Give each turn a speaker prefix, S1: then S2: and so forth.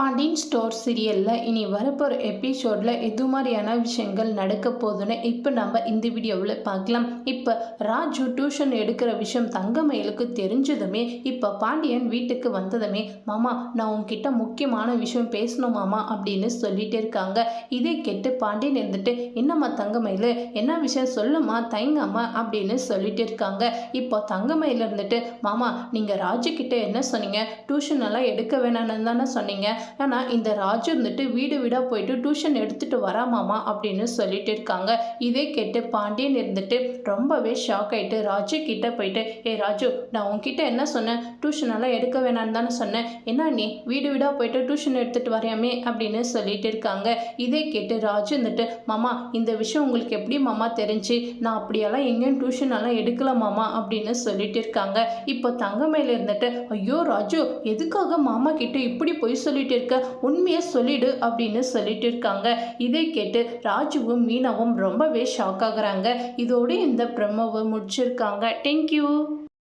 S1: Pandian store சீரியலில் இனி வரப்போகிற எபிசோடில் எது மாதிரியான விஷயங்கள் நடக்க போகுதுன்னு இப்போ நம்ம இந்த வீடியோவில் பார்க்கலாம். இப்போ ராஜு டியூஷன் எடுக்கிற விஷயம் தங்கமயிலுக்கு தெரிஞ்சதுமே இப்போ பாண்டியன் வீட்டுக்கு வந்ததுமே மாமா நான் உங்ககிட்ட முக்கியமான விஷயம் பேசணும் மாமா அப்படின்னு சொல்லிகிட்டே இருக்காங்க. இதை கேட்டு பாண்டியன் இருந்துட்டு என்னம்மா தங்கமயில் என்ன விஷயம் சொல்லுமா தயங்காமா அப்படின்னு சொல்லிகிட்டே இருக்காங்க. இப்போ தங்கமயில் இருந்துட்டு மாமா நீங்கள் ராஜு கிட்ட என்ன சொன்னீங்க? டியூஷன் எல்லாம் எடுக்க வேணான்னு தானே சொன்னீங்க. ஆனால் இந்த ராஜு இருந்துட்டு வீடு வீடாக போயிட்டு டியூஷன் எடுத்துகிட்டு வராமாமா அப்படின்னு சொல்லிட்டு இருக்காங்க. இதே கேட்டு பாண்டியன் இருந்துட்டு ரொம்பவே ஷாக் ஆகிட்டு ராஜு கிட்டே போயிட்டு ஏ ராஜு நான் உன்கிட்ட என்ன சொன்னேன்? டியூஷனெல்லாம் எடுக்க வேணாம்னு தானே சொன்னேன். என்ன நீ வீடு வீடாக போயிட்டு டியூஷன் எடுத்துகிட்டு வரையாமே அப்படின்னு சொல்லிட்டு இருக்காங்க. இதே கேட்டு ராஜு இருந்துட்டு மாமா இந்த விஷயம் உங்களுக்கு எப்படி மாமா தெரிஞ்சு? நான் அப்படியெல்லாம் எங்கேயும் டியூஷன் எல்லாம் எடுக்கல மாமா அப்படின்னு சொல்லிட்டு இருக்காங்க. இப்போ தங்கமேல இருந்துட்டு ஐயோ ராஜு எதுக்காக மாமா கிட்ட இப்படி பொய் சொல்லிட்டு இருக்க உண்மையை சொல்லிடு அப்படின்னு சொல்லிட்டு இருக்காங்க. இதை கேட்டு ராஜுவும் மீனாவும் ரொம்பவே ஷாக் ஆகுறாங்க. இதோடு இந்த ப்ரமோவை முடிச்சிருக்காங்க. தேங்க்யூ